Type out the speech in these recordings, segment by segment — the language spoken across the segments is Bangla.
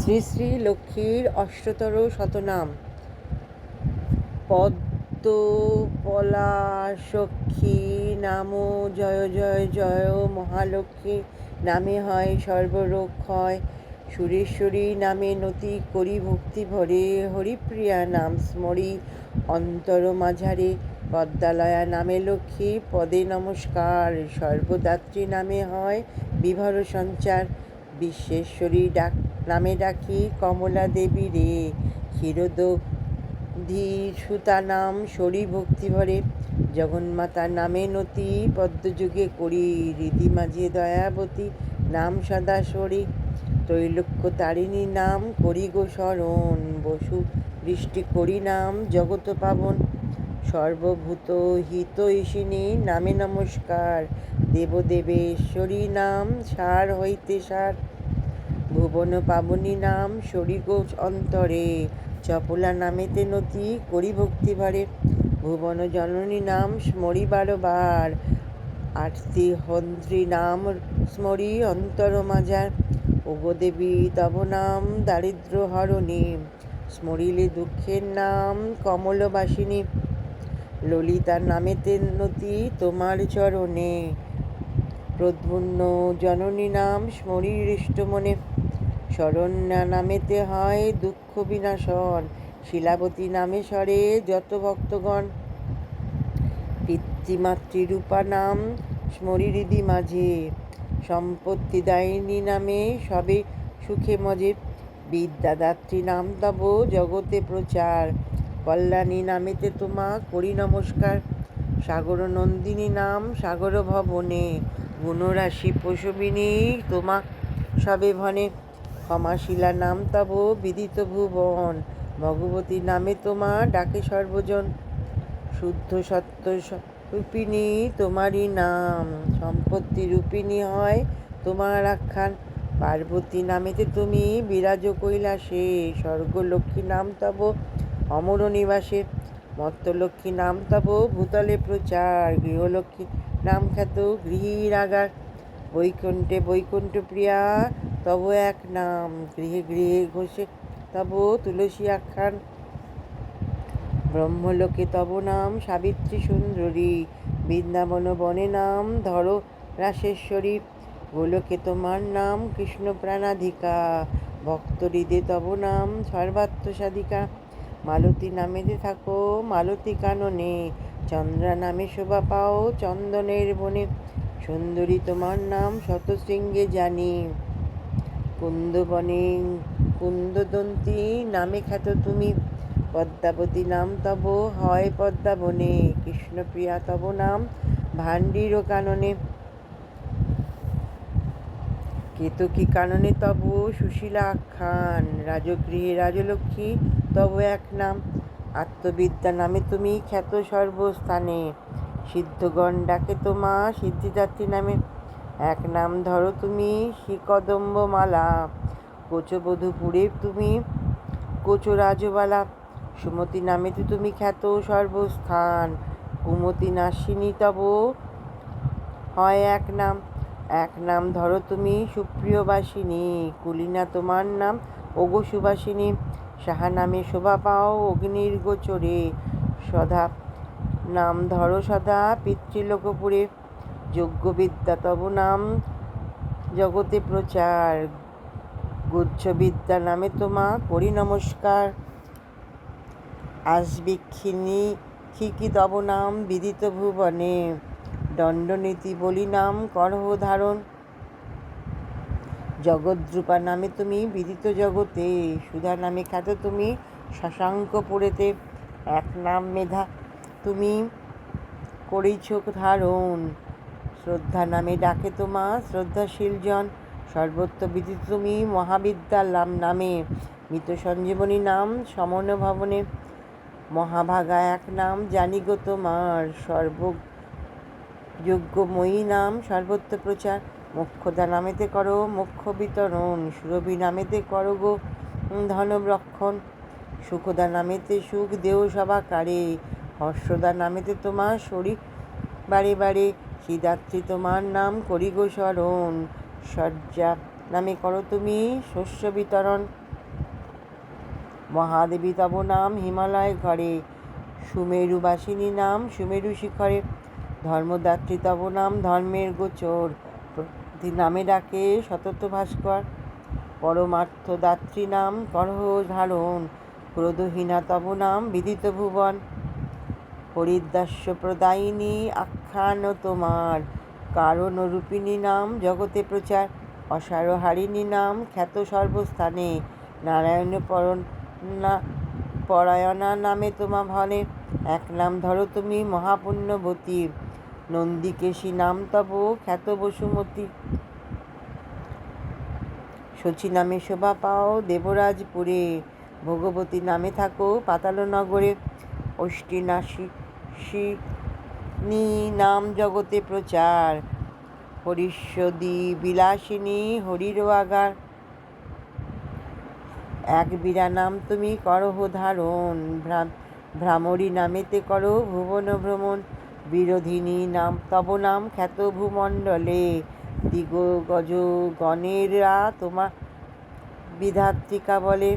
শ্রী শ্রী লক্ষ্মীর অষ্টতর শতনাম। পদ্মপলাশক্ষী নাম জয় জয় জয় মহালক্ষ্মী, নামে হয় সর্বরক্ষয়। সুরেশ্বরী নামে নতি করি ভক্তি ভরে, হরিপ্রিয়া নাম স্মরি অন্তর মাঝারে। পদ্মালয়া নামে লক্ষ্মী, পদে নমস্কার। সর্বদাত্রী নামে হয় বিভর সঞ্চার। বিশ্বেশ্বরী ডাক নামে ডাকি কমলা দেবী রে। ক্ষীরোদধি সুতা নাম শরী ভক্তি ভরে। জগন্মাতা নামে নতি পদ্মযুগে করি। রীতি মাঝে দয়াবতী নাম সদা সরি। ত্রৈলোক্য তারিণী নাম করি গো শরণ। বসু বৃষ্টি করি নাম জগত পাবন। সর্বভূত হিত ঈশিনী নামে নমস্কার। দেবদেবেশ্বরী নাম সার হইতে সার। ভুবন পাবনী নাম শরিগো অন্তরে। চপলা নামেতে নতি করি ভক্তি ভারে ভুবন জননী নাম স্মরি বারবার। আরতি হন্ত্রী নাম স্মরি অন্তর মাজার ওগো দেবী, তব নাম দারিদ্র হরণী। স্মরিলে দুঃখের নাম কমলবাসিনী। ললিতার নামেতে নতি তোমার চরণে। প্রদ্মুন্ন জননী নাম স্মরি মনে। শরণ্যা নামেতে হয় দুঃখ বিনাশন, শিলাবতী নামে স্বরে যত ভক্তগণ। পিতৃমাতৃরূপা নাম স্মরিহৃদি মাঝে, সম্পত্তি দায়িনী নামে সবে সুখে মজে। বিদ্যাদাত্রী নাম তব জগতে প্রচার, কল্যাণী নামেতে তোমা করি নমস্কার। সাগর নন্দিনী নাম সাগর ভবনে গুণরাশি পশুবিনী তোমা সবে ভনে ক্ষমাশিলা নাম তব বিদিত ভুবন। ভগবতী নামে তোমা ডাকে সর্বজন। শুদ্ধ সত্য রূপিণী তোমারই নাম। সম্পত্তি রূপিণী হয় তোমার আখ্যান। পার্বতী নামেতে তুমি বিরাজ কৈলাসে। স্বর্গলক্ষ্মী নাম তব অমর নিবাসে। মত্তলক্ষ্মী নাম তব ভূতলে প্রচার। গৃহলক্ষ্মী নাম খ্যাত গৃহীর আগার বৈকুণ্ঠে বৈকুণ্ঠ প্রিয়া, তব এক নাম গৃহে গৃহে ঘোষে, তব তুলসী আখ্যান। ব্রহ্মলোকে তব নাম সাবিত্রী সুন্দরী বৃন্দাবন বনে নাম ধরো রাসেশ্বরী। গোলকে তোমার নাম কৃষ্ণ প্রাণাধিকা ভক্ত হৃদে তব নাম সর্বাত্মসাধিকা। মালতী নামেতে থাকো মালতী কাননে চন্দ্রা নামে শোভা পাও, চন্দনের বনে। সুন্দরী তোমার নাম শতশৃঙ্গে জানি। কুন্দবনে কুন্দদন্তী নামে খ্যাত তুমি। পদ্মাবতী নাম তব হয় পদ্মাবনে, কৃষ্ণপ্রিয়া তব নাম ভাণ্ডির কাননে। কেতকী কাননে তব সুশীলা আখ্যান, রাজগৃহে রাজলক্ষ্মী তব এক নাম। আত্মবিদ্যা নামে তুমি খ্যাত সর্বস্থানে। সিদ্ধগণ ডাকে তোমা সিদ্ধিদাত্রী নামে। এক নাম ধরো তুমি শ্রীকদম্বমালা কোচবধূপুরে তুমি কোচরাজবালা। সুমতি নামেতে তুমি খ্যাত সর্বস্থান। কুমতি নাসিনী তব হয় এক নাম। এক নাম ধরো তুমি সুপ্রিয়বাসিনী। কুলিনা তোমার নাম ওগো সুবাসিনী। সাহা নামে শোভা পাও অগ্নির গোচরে। সদা, নাম ধরো সদা পিতৃলোকপুরে। যজ্ঞবিদ্যা তব নাম জগতে প্রচার। গুচ্ছবিদ্যা নামে তোমা করি নমস্কার। আসবিক্ষিণী খিকি তব নাম বিদিত ভুবনে। দণ্ডনীতি বলি নাম করহ ধারণ। জগদ্রূপা নামে তুমি বিদিত জগতে, সুধা নামে খ্যাত তুমি শশাঙ্ক পুরেতে। এক নাম মেধা তুমি করেছ ধারণ, শ্রদ্ধা নামে ডাকে তোমা শ্রদ্ধাশীল জন। সর্বত্র বিদিত তুমি মহাবিদ্যার নামে, মৃত সঞ্জীবনী নাম সমন ভবনে। মহাভাগা এক নাম জানি গো তোমার সর্বযোগ্যময়ী নাম সর্বত্র প্রচার। মোক্ষদা নামেতে করো মোক্ষ বিতরণ সুরভি নামেতে করো গো ধনরক্ষণ সুখদা নামেতে সুখ দেও সবাকারে হর্ষদা নামেতে তোমার শরীর বারে বারে, শ্রীদাত্রী তোমার নাম করি গো স্মরণ শয্যা নামে করো তুমি শস্য বিতরণ মহাদেবী তব নাম হিমালয় ঘরে, সুমেরুবাসিনী নাম সুমেরু শিখরে। ধর্মদাত্রী তব নাম ধর্মের গোচর। নামে ডাকে সতত ভাস্কর। পরমার্থ দাত্রী নাম করহ ধারণ, ক্রোধহীনা তব নাম, বিদিত ভুবন। হরিদাস্য প্রদায়িনী, আখ্যান তোমার। কারণ রূপিণী নাম, জগতে প্রচার। অসারহারিণী নাম, খ্যাত সর্বস্থানে। নারায়ণ পরণা পরায়ণা নামে তোমা ভনে এক নাম ধরো তুমি মহাপুণ্যবতী নন্দিকেশী নাম তব খ্যাত বসুমতী। শচী নামে শোভা পাও দেবরাজপুরে, ভগবতী নামে থাকো পাতালনগরে অষ্টিনাশী নাম জগতে প্রচার হরিশ্বদী বিলাসিনী হরির আগার। এক বীরা নাম তুমি করহ ধারণ ভ্রা- ভ্রামরী নামেতে করো ভুবন ভ্রমণ। বিরোধিনী নাম তব নাম খ্যাত ভূমণ্ডলে দিগ গজ গণেরা তোমা বিধাত্রিকা বলে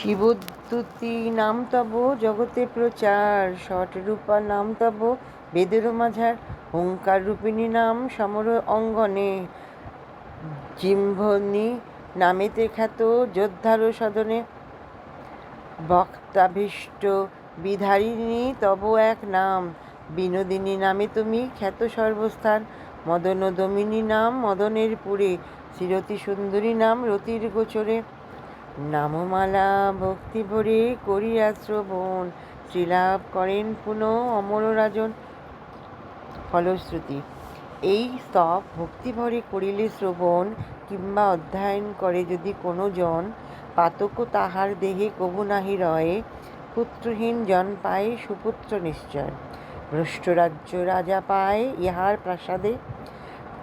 শিবদ্যুতি নাম তব, জগতে প্রচার ষটরূপা নাম তব, বেদের মাঝার ওঙ্কার রূপিণী নাম, সমর অঙ্গনে, জিম্ভনি নামেতে খ্যাত যোদ্ধার সদনে, ভক্তাভীষ্ট বিধারিণী তব এক নাম, বিনোদিনী নামে তুমি খ্যাত সর্বস্থান মদন দমিনী নাম মদনের পুরে শ্রীরতি সুন্দরী নাম রতির গোচরে। নামমালা ভক্তি ভরে করিয়া শ্রবণ। শ্রীলাভ করেন পুনঃ অমর রাজন ফলশ্রুতি। এই স্তব ভক্তি ভরে করিলে শ্রবণ কিংবা অধ্যয়ন করে যদি কোনো জন পাতক তাহার দেহে কবু নাহি রয়ে, পুত্রহীন জন পায় সুপুত্র নিশ্চয়। ভ্রষ্ট রাজ্য রাজা পায় ইহার প্রাসাদে।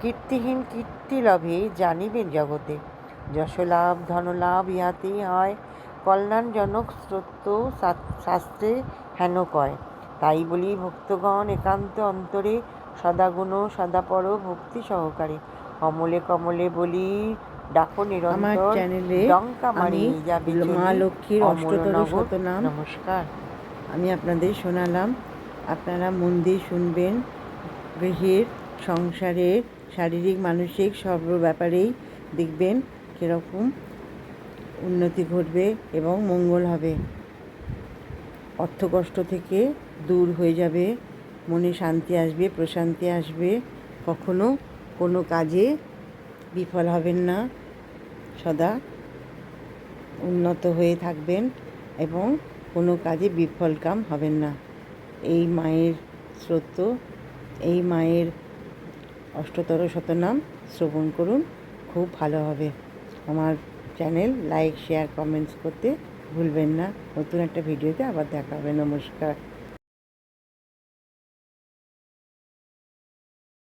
কীর্তিহীন কীর্তি লভে জানিবেন জগতে। যশলাভ ধনলাভ ইহাতেই হয় কল্যাণজনক স্রোত শাস্ত্রে হেন কয়। তাই বলি ভক্তগণ একান্ত অন্তরে সদাগুণ সদাপর ভক্তি সহকারে। কমলে কমলে বলি ডাকো নিরন্তর চ্যানেলে ডঙ্কা মারি যাবে মা লক্ষ্মীর অষ্টতর শতনাম। নমস্কার। আমি আপনাদের শোনালাম আপনারা মন দিয়ে শুনবেন গৃহের সংসারের শারীরিক মানসিক সব ব্যাপারেই দেখবেন। কীরকম? উন্নতি ঘটবে এবং মঙ্গল হবে। অর্থকষ্ট থেকে দূর হয়ে যাবে, মনে শান্তি আসবে, প্রশান্তি আসবে। কখনো কোনো কাজে বিফল হবেন না, সদা উন্নত হয়ে থাকবেন এবং কোনো কাজে বিফল কাম হবেন না। এই মায়ের স্রোত, এই মায়ের অষ্টতর শতনাম শ্রবণ করুন, খুব ভালো হবে। আমার চ্যানেল লাইক শেয়ার কমেন্টস করতে ভুলবেন না। নতুন একটা ভিডিওতে আবার দেখাবে নমস্কার।